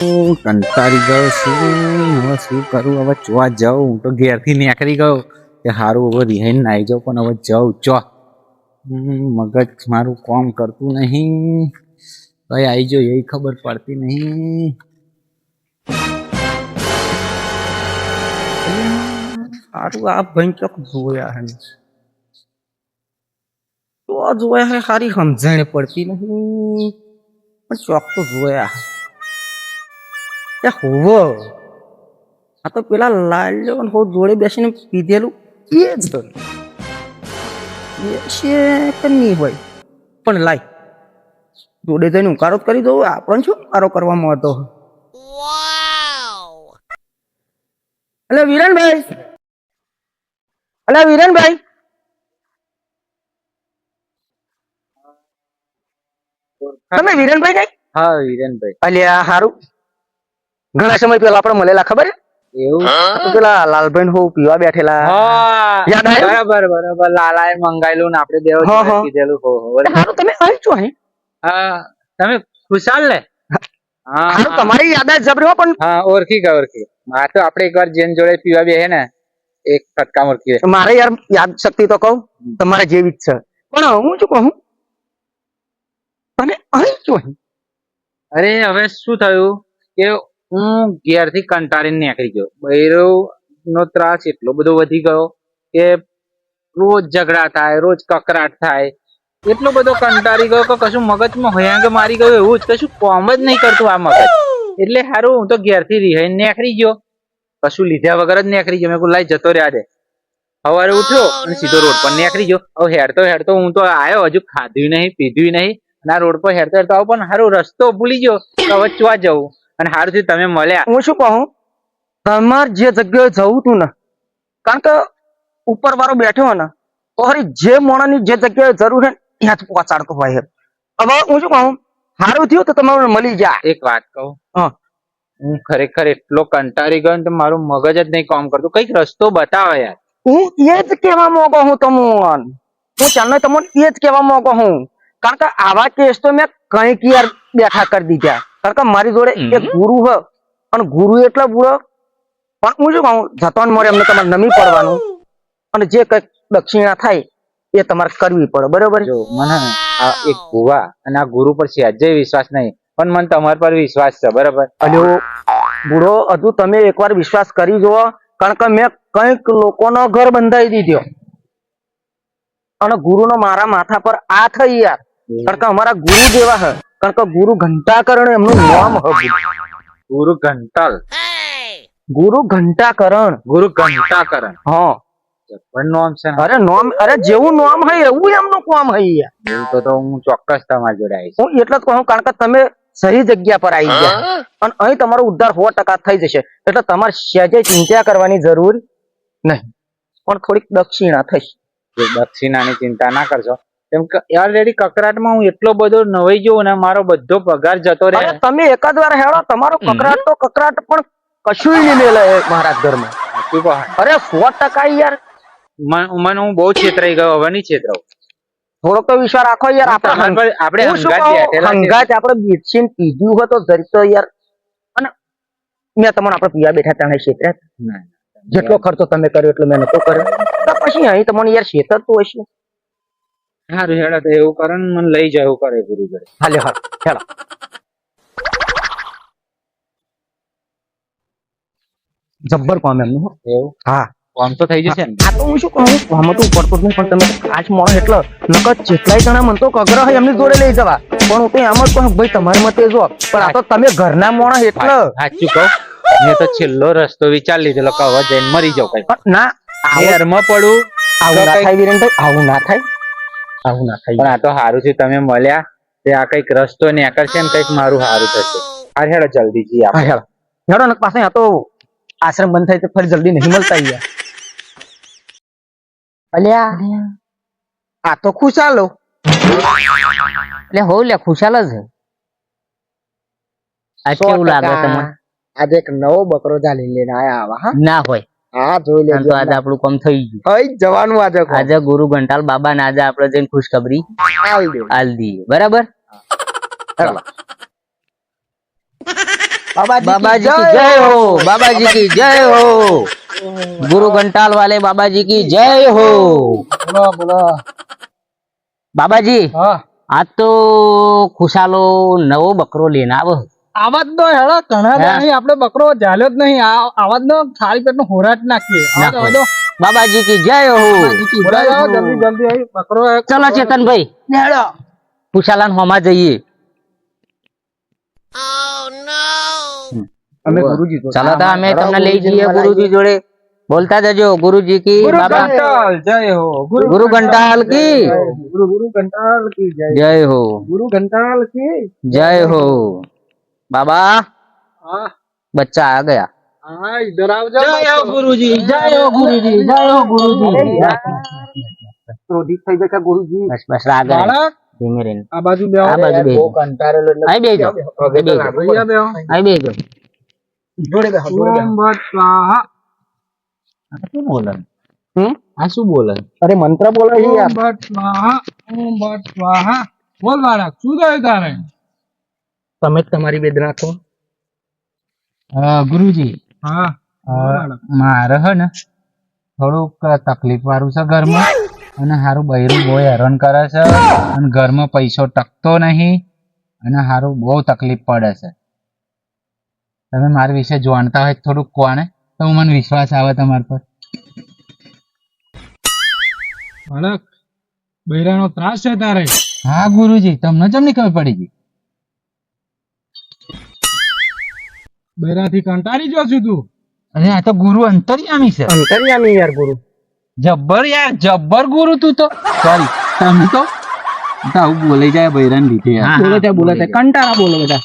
કંટાળી ગયો છું. હવે શું કરું? હવે જોવા જાઉં. હું તો ઘેરથી નીકળી ગયો કે સારું હવે રિહાઈને નાઈ જાઉં, પણ હવે જાઉં. ચો મગજ મારું કામ કરતું નહીં. કઈ આવી જો એ ખબર પડતી નહીં. સારું આ ભાઈ ચોક જોયા હે. તો જોયા હે સારી સમજણ પડતી નહીં. પણ ચોક તો જોયા એ હોવો. આ તો પેલા લાલ્યો ને હો જોડે બેસીને પીધેલું. એ જ તો. છે કે નહીં હોય. પણ લાય. જોડે જઈને ઉકારો જ કરી દઉં આપણને શું ઉકારો કરવામાં હતો અલે વિરણભાઈ અલે વિરણભાઈ તમે વિરણભાઈ નહીં હા વિરણભાઈ અલ્યા હારું. ઘણા સમય પેલા આપણે મળેલા ખબર? એવું? તો પેલા લાલભાઈ હો પીવા બેઠેલા. યાદ આવ્યું? બરાબર બરાબર. લાલાએ મંગાયેલું ને આપણે દેવ હા, હા. કીધેલું. હો હો. અરે હારું તમે અહીં છો અહીં? હા. તમે ખુશાલ ને? હા તમારી યાદ જ જબરી પણ હા ઓળખી ગયા ઓળખી હા તો આપણે એકવાર જેન જોડે પીવા બેહે ને એક ફટકા ઓળખી મારે યાર યાદ શક્તિ તો કહું તમારે જેવી જ છે. પણ હું શું કહું? તમે અહીં છો અરે હવે શું થયું કે હું ઘેરથી કંટાળીને નીકળી ગયો. બૈરો નો ત્રાસ એટલો બધો વધી ગયો કે રોજ ઝઘડા થાય, રોજ કકરાટ થાય. એટલો બધો કંટાળી ગયો કે કશું મગજમાં હયાંગ મારી ગયો એવું જ, કશું કોમ જ નહીં કરતું આ મગજ. એટલે હારું, હું તો ઘેરથી રિહાઈને નીકળી ગયો. કશું લીધા વગર જ નીકળી ગયો. મેં લાઈ જતો રહ્યા દે સવારે ઉઠ્યો અને સીધો રોડ પર નીકળી ગયો. હવે હેડતો હેડતો હું તો આવ્યો હજુ ખાધું નહીં પીધું નહીં. આ રોડ પર હેડતો હેડતો આવો, પણ સારું રસ્તો ભૂલી ગયો. હવે જવું? અને સારું થયું તમે મળ્યા. હું શું કહું? તમારે જે જગ્યાએ જવું તું ને કારણ કે ઉપર વાળો બેઠો ને તો હરી જે મોણાની જે જગ્યાએ જરૂર છે ત્યાં જ પહોંચાડતો હોય હવે હું શું કહું? સારું થયું તો તમારે મળી જાય એક વાત કહું. હા. હું ખરેખર એટલો કંટાળી ગયો તો મારું મગજ જ નહીં કામ કરતું. કંઈક રસ્તો બતાવો યાર. હું એ જ કહેવા માંગો હું તમને. હું ચાલો તમને એ જ કહેવા માંગો હું કારણ કે આવા કેસ તો મેં કંઈક યાર બેઠા કરી દીધા. કારણ કે મારી જોડે એક ગુરુ હ. અને ગુરુ એટલા બુરો. પણ હું શું કહું? જતો ને મળે એમને તમારે નમી પડવાનું. અને જે કંઈક દક્ષિણા થાય એ તમારે કરવી પડે. બરોબર? જો મને આ એક ભુવા અને આ ગુરુ પર સહેજે વિશ્વાસ નહીં. પણ મને તમારા પર વિશ્વાસ છે બરાબર? અને બુડો હજુ તમે એકવાર વિશ્વાસ કરી જુઓ. કારણ કે મેં કંઈક લોકોનો ઘર બંધાઈ દીધો. અને ગુરુનો મારા માથા પર આ થઈ યાર. કારણ કે અમારા ગુરુ જેવા હે. કારણ કે ગુરુ ઘંટાકરણ એમનું નામ હતું. ગુરુ ઘંટાલ. ગુરુ ઘંટાકરણ. ગુરુ ઘંટાકરણ. હા. નામ છે અરે નામ અરે જેવું નામ હે એવું એમનું કામ હે યાર તો તો હું ચોક્કસ તમારી જોડે આવીશ. હું એટલે જ કહું કારણ કે તમે સહી જગ્યા પર આવી ગયા. અને અહીં તમારો ઉદ્ધાર સો ટકા થઈ જશે. એટલે તમારે સહેજે ચિંતા કરવાની જરૂર નહીં. પણ થોડીક દક્ષિણા થઈ દક્ષિણા દક્ષિણાની ચિંતા ના કરશો. કેમ કે ઓલરેડી કકરાટમાં હું એટલો બધો નવાઈ ગયો ને મારો બધો પગાર જતો રહે. તમે એકાદ વાર હેડો તમારો કકરાટ તો કકરાટ પણ કશું નહીં મેલે મહારાજ ઘરમાં. અરે સો ટકા યાર. મને હું બહુ છેતરાઈ ગયો હવે નહીં છેતરાવું. થોડોક તો વિશ્વાસ રાખો યાર આપણે આપણે શું હંગાત. આપણે બેસીને પીધું હોય તો જરીક તો યાર. અને મેં તમને આપણે પીવા બેઠા ત્યાં છેતર્યા. જેટલો ખર્ચો તમે કર્યો એટલો મેં નતો કર્યો. તો પછી અહીં તમને યાર છેતરતું હશે. સારું હેડો તો એવું કરે ને મને લઈ જાય એવું કરે ગુરુ જોડે હાલે હાલ હેલો જબ્બર કામ એમનું એવું? હા. કોમ તો થઈ જશે આ તો હું શું કહું? આમાં તો ઉપર નહીં પણ તમે ખાસ મોણો એટલો નકર જેટલાય જણા મન તો કગર હોય એમની જોડે લઈ જવા. પણ હું તો એમ જ કહું ભાઈ તમારી મતે જો પણ આ તો તમે ઘરના મોણો એટલે. સાચું કહું? મેં તો છેલ્લો રસ્તો વિચાર લીધેલો કે હવે જઈને મરી જાવ કઈ ના ઘેરમાં પડું આવું ના થાય વિરેન ભાઈ આવું ના થાય. આવું ના થાય. પણ આ તો સારું છે તમે મળ્યા તે આ કંઈક રસ્તો ને કંઈક મારું સારું થશે. આ હેડો જલ્દી જી હા હેડો. હેડો ને પાસે આ તો આશ્રમ બંધ થાય તો ફરી જલ્દી નહીં મળતા અહીંયા. અલ્યા આ તો ખુશાલો. એટલે હોવ લે ખુશાલ જ છે. આ કેવું લાગે. તમને? આજે એક નવો બકરો જાલી લઈને આયા આવા હા? ના હોય. ગુરુ ઘંટાલ બાબાજી કી જય હો. ગુરુ ઘંટાલ વાલે બાબાજી કી જય હો. બોલો બાબાજી આ તો ખુશાલો નવો બકરો લેનાવો આવાજ નો હેડો ઘણા નહીં આપણે બકરો ઝાલ્યો જ નહીં. આવાજ નો ખાલી પેટ નો હોરાટ નાખીએ. બાબાજી કી જય હો. જલ્દી જલ્દી આવી બકરો ચલો ચેતનભાઈ હેડો પુશાલાન હોમા જઈએ. Oh, બોલતા જજો ગુરુજી કી ગુરુ ઘંટાલ કી? જય હો. બાબા? બચ્ચા આ ગયા. અરે મંત્ર બોલો છે યાર. શું થાય તારે? તમે તમારી વેદના કહો ગુરુજી. હા. મારે હે ને થોડુંક તકલીફ વાળું છે ઘરમાં અને હારું બૈરું બહુ હેરાન કરે છે અને ઘરમાં પૈસો ટકતો નહીં અને હારું બહુ તકલીફ પડે છે. તમે મારા વિશે જાણતા હોય થોડુંક કોને તો મને વિશ્વાસ આવે તમારા પર. બાળક બૈરાનો ત્રાસ છે તારે. હા ગુરુજી તમને કેમ નહીં ખબર પડી ગઈ? બૈરાથી કંટાળી જો છું તું. અને આ તો ગુરુ અંતર્યામી છે. અંતર્યામી યાર ગુરુ. જબ્બર યાર જબ્બર ગુરુ તું તો. સોરી તમે તો આવું બોલાઈ જાય બૈરાન લીધે બોલે છે બોલે છે કંટાળા બોલો બધા.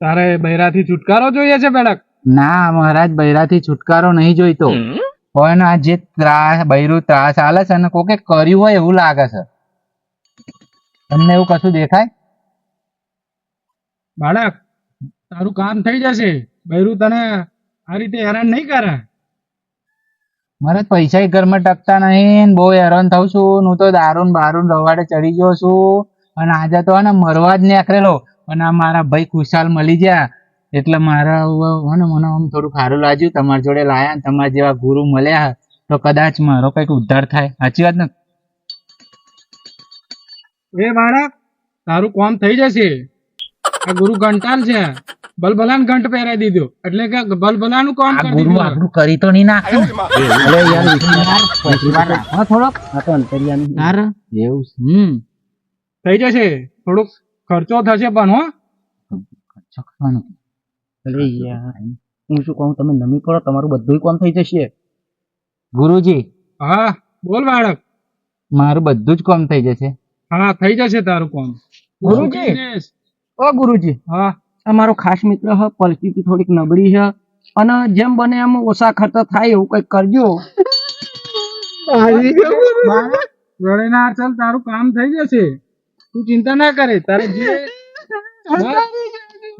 તારે બૈરાથી છુટકારો જોઈએ છે બેડક ના મહારાજ બૈરાથી છુટકારો નહીં જોઈતો. પણ આ જે ત્રાસ બૈરું ત્રાસ આલે છે ને કોકે કર્યું હોય એવું લાગે છે. તમને એવું કશું દેખાય? બાળક તારું કામ થઈ જશે. બૈરું તને આ રીતે હેરાન નહીં કરે. મને પૈસા ઘરમાં ટકતા નહીં બહુ હેરાન થઉં છું. હું તો દારૂન બારૂન રવાડે ચડી ગયો છું. અને આજે તો ને મરવા જ નીકળેલો. અને આ મારા ભાઈ ખુશાલ મળી ગયા. એટલે મારા મને મને આમ થોડું સારું લાગ્યું. તમારી જોડે લાયા તમારા જેવા ગુરુ મળ્યા. તો કદાચ મારો કંઈક ઉદ્ધાર થાય. સાચી વાત ને? એ બાળક તારું કામ થઈ જશે. આ ગુરુ ઘંટાલ છે. ભલભલાન ઘંટ પહેરાઈ દીધો. એટલે કે ભલભલાનું કામ કરી ગુરુ આપણું કરી તો નહીં નાખે. અરે યાર થોડોક? આ તો એવું હમ. થઈ જશે. થોડુંક ખર્ચો થશે પણ હો. ચખવાનું. અરે યાર હું શું કહું તમે નમી પડો તમારું બધું કામ થઈ જશે. ગુરુજી. હા બોલ બાળક. મારું બધું જ કામ થઈ જશે. હા થઈ જશે તારું કામ. ગુરુજી. ઓ ગુરુજી. હા. આ મારો ખાસ મિત્ર હ પરિસ્થિતિ થોડીક નબળી છે અને જેમ બને એમ ઓછા ખર્ચ થાય એવું કંઈક કરજો. ગળેના ચાલ તારું કામ થઈ જશે તું ચિંતા ના કરે તારે જે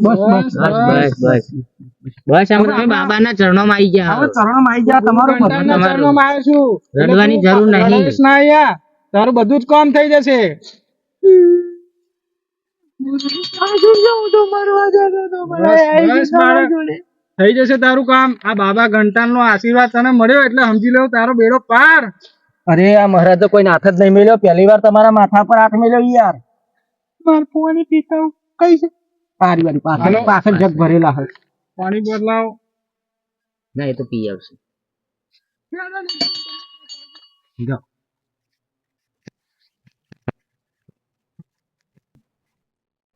બસ બસ. બસ બસ. બસ અમે તમે બાબાના ચરણોમાં આવી ગયા. હવે ચરણમાં આવી જા તમારું ચરણોમાં આવ્યો છું. રડવાની જરૂર નહીં. ના તારું બધું જ કામ થઈ જશે. થઈ જશે તારું કામ. આ બાબા ઘંટાલ નો આશીર્વાદ તને મળ્યો એટલે સમજી લેવો તારો બેડો પાર. અરે આ મહારાજ તો કોઈ નાથ જ નહીં મળ્યો. પહેલી વાર તમારા માથા પર હાથ મેલ્યો યાર. પાણી પીતા કઈ છે? પારી વાળી પાછળ. પાછળ જગ ભરેલા હોય પાણી બદલાવ. ના એ તો પી આવશે.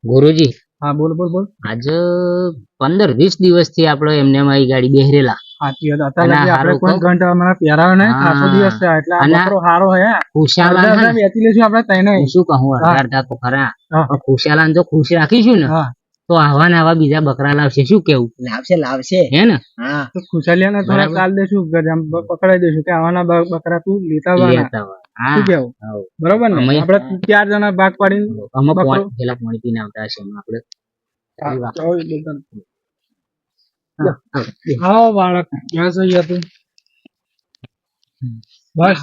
ગુરુજી? હા બોલ બોલ બોલ. આજે પંદર વીસ દિવસથી આપણે એમને અમારી ગાડી બેહરેલા. દિવસ ને, ખુશાલાન જો ખુશ રાખીશું ને. તો આવા ને આવા બીજા બકરા લાવશે શું કેવું? લાવશે લાવશે. હે ને? હા. તો થોડા કાલ દેશું પકડાઈ દેશું કે આવાના બકરા તું લેતા શું કેવું? બરોબર ને? આપણે ચાર જણા ભાગ પાડીને અમે પેલા પાણી પીને આવતા હશે આપણે. આવો બાળક ક્યાં છે હતું બસ.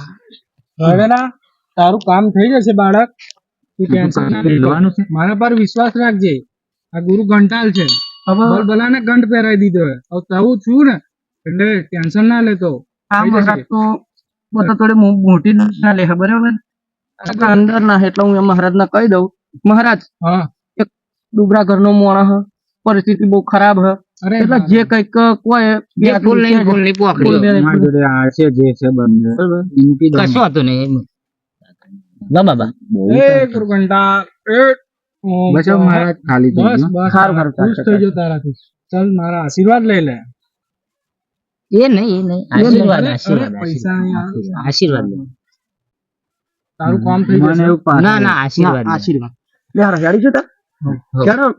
હવે ના તારું કામ થઈ જશે બાળક. તું ટેન્શન ના લેવાનું છે. મારા પર વિશ્વાસ રાખજે. આ ગુરુ ઘંટાલ છે. બલબલાને ઘંટ પહેરાવી દીધો હવે તું છું ને એટલે ટેન્શન ના લેતો આ થઈ જશે. તો બધા થોડી મોટી ના લે બરાબર અંદર ના એટલે હું મહારાજ ને કહી દઉં મહારાજ એક ડુબરા ઘરનો મોણા હ પરિસ્થિતિ બહુ ખરાબ હ. એટલે જે કંઈક કોઈ બે ફૂલ નહીં ફૂલ નહીં આ છે જે છે બંને. કશું હતું નહીં. વા બાબા એ ગુરુ એ બસ મહારાજ ખાલી બસ બસ સારું, સારું, ખુશ થઈ ગયો તારાથી. ચાલ મારા આશીર્વાદ લઈ લે. એ નહીં એ નહીં. આશીર્વાદ આશીર્વાદ. આશીર્વાદ. તારું કામ થઈ જશે. ના ના આશીર્વાદ આશીર્વાદ. લે હારા હેડી છે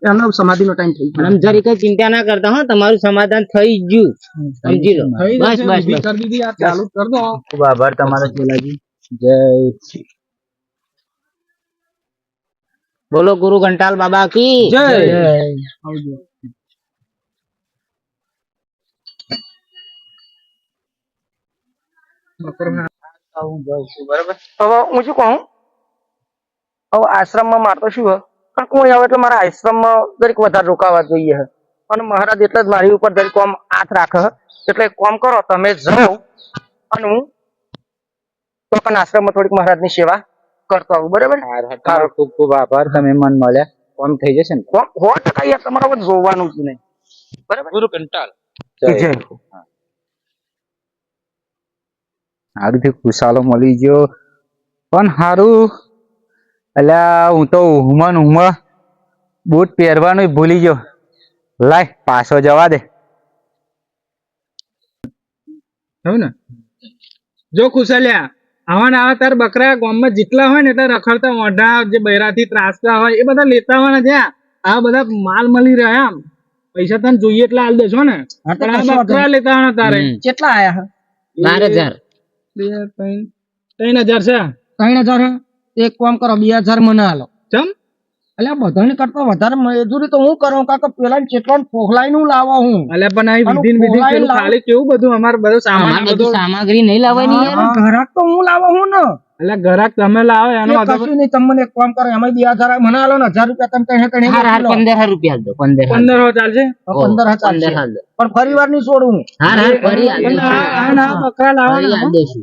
એમનો સમાધિનો ટાઈમ થઈ અને જરી કઈ ચિંતા ના કરતા હો તમારું સમાધાન થઈ ગયું. સમજી લો. બસ બસ કરી દીધી આ ચાલુ કર દો. ખૂબ આભાર તમારો ચોલાજી જય શ્રી બોલો ગુરુ ઘંટાલ બાબા કી. જય. આવજો. બરાબર. હવે હું શું કહું? હવે આશ્રમમાં મારતો શું પણ કોઈ આવે એટલે મારા આશ્રમમાં દરેક વધારે રોકાવા જોઈએ અને મહારાજ એટલે જ મારી ઉપર દરેક કોમ હાથ રાખે. એટલે કોમ કરો તમે જાઓ અને હું તો પણ આશ્રમમાં થોડીક મહારાજની સેવા કરતો આવું બરાબર? તમારો ખૂબ ખૂબ આભાર. તમે મન મળ્યા. કોમ થઈ જશે ને? કોમ સો ટકા યાર તમારે જોવાનું જ નહીં. બરાબર? ગુરુ કંટાળ. જય સારું થી ખુશાલો મળી ગયો. પણ સારું અલ્યા હું તો હુમન ઉહમાં બૂટ પહેરવાનું ભૂલી ગયો. લાય પાછો જવા દે. ને? જો ખુશાલ્યા આવા ને આવા તાર બકરા ગામમાં જેટલા હોય ને એટલા રખડતા મોઢા જે બૈરાથી ત્રાસતા હોય એ બધા લેતા હોય ત્યાં આ બધા માલ મળી રહ્યા આમ પૈસા તને જોઈએ એટલા હાલ દેશો ને. બકરા લેતા હોય તારે. કેટલા આયા? બાર હજાર. બે ત્રણ ત્રણ હજાર છે? ત્રણ હજાર એક કામ કરો બે હજાર મને હાલો ચમ? એટલે બધાને કરતા વધારે મજૂરી તો હું કરું કાકા પેલા કેટલો ફોખલાઈ નું લાવો હું. એટલે પણ આ વિધિન વિધિન પેલું ખાલી કેવું બધું? અમારે બધું સામાન બધું સામગ્રી નહીં લાવવાની યાર. ઘરાક તો હું લાવો હું ને. અલ્યા ઘરાક તમે લાવો એનો કશું નહીં તમને એક કામ કરો એમાં બે હજાર મને આલો ને હજાર રૂપિયા તમે કઈ કઈ પંદર હજાર રૂપિયા આલ દો પંદર પંદર હજાર ચાલશે? પંદર હજાર પંદર હાલ દો પણ ફરી વાર નહીં છોડું હું. હા ફરી બકરા ફરી લાવવાના દઈશું